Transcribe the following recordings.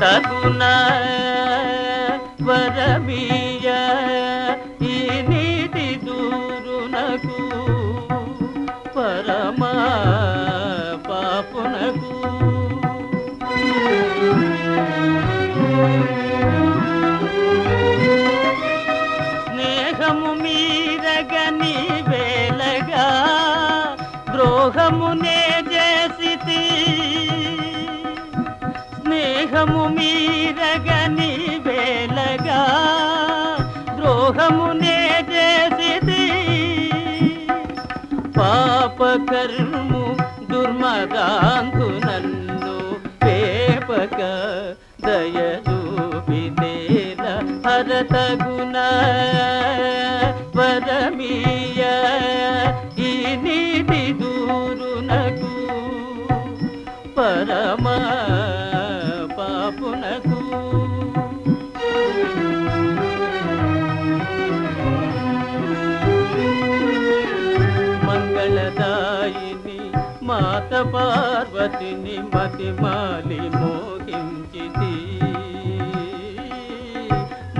తగున వరమీయ ఈ నీటి దూరునకు పరమా పాపునకు. మీరగని వేలగా ద్రోహమునే చేసిది చేసి పాపకర్ము దుర్మదాంతు నన్ను పేపక దయచూపితేల హరతగుణ పరమీ మంగళదాయిని మాత పార్వతిని మతిమాలి మోహించితి.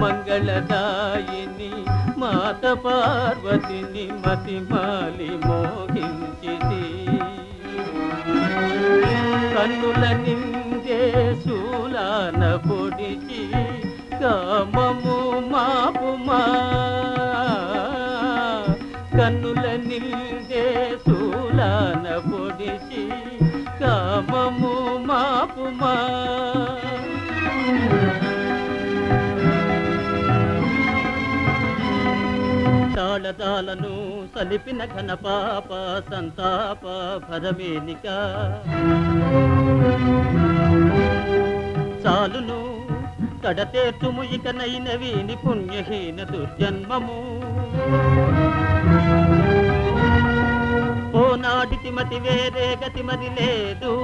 మంగళదాయిని మాత పార్వతిని మతిమాలి మోహించితి. కన్నుల నిందే శూలాన పొడిచి కామము మాపుమా. కన్నుల జలదాలను సలిపిన ఘన పాప సంతాప భరమేనిక చాలును కడతేర్చుము ఇక నైనవీని పుణ్యహీన దుర్జన్మము. ఓనాటి మతి వేరే గతి మరి లేదు.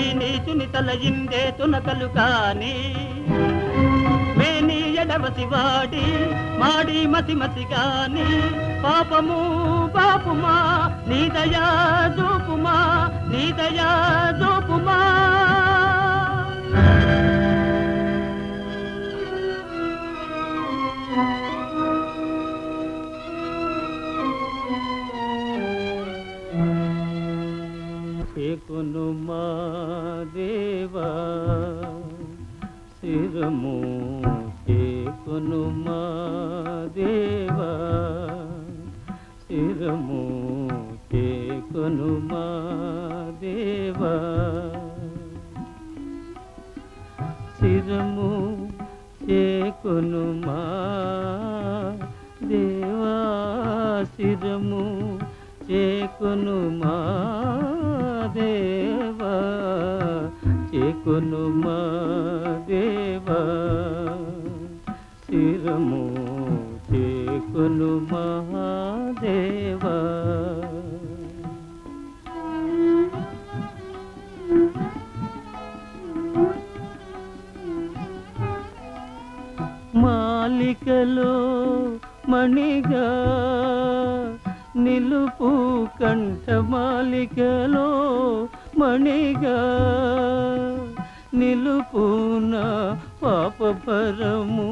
ఈ నీచుని తల ఇందే తునకలు కానీ మేని వాడి మాడి మసి మసి గాని పాపము పాపుమా నీ దయా జోపుమా నీ దయా జోపుమా చేకును మా దేవా శిరము చేకును దేవా. శిరము చేకును మా దేవా. శిరము చేకును మా దేవా. శిరము చే మా దేవా. చేకును దేవా. శిరము చేకును మహాదేవా. మాలికలో మణిగా నిలుపు కంఠ మాలికలో మణిగా నిలుపున పాపపరము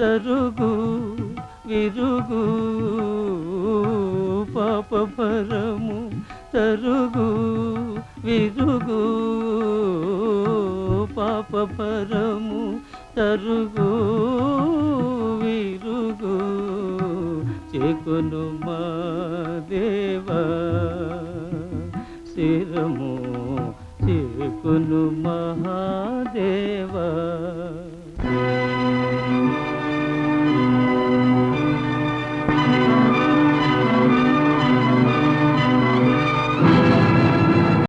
తరుగు విరుగు పాపభరము తరుగు విరుగు పాపభరము తరుగు విరుగు చెకును మా దేవా శిరము చెకును మహాదేవ.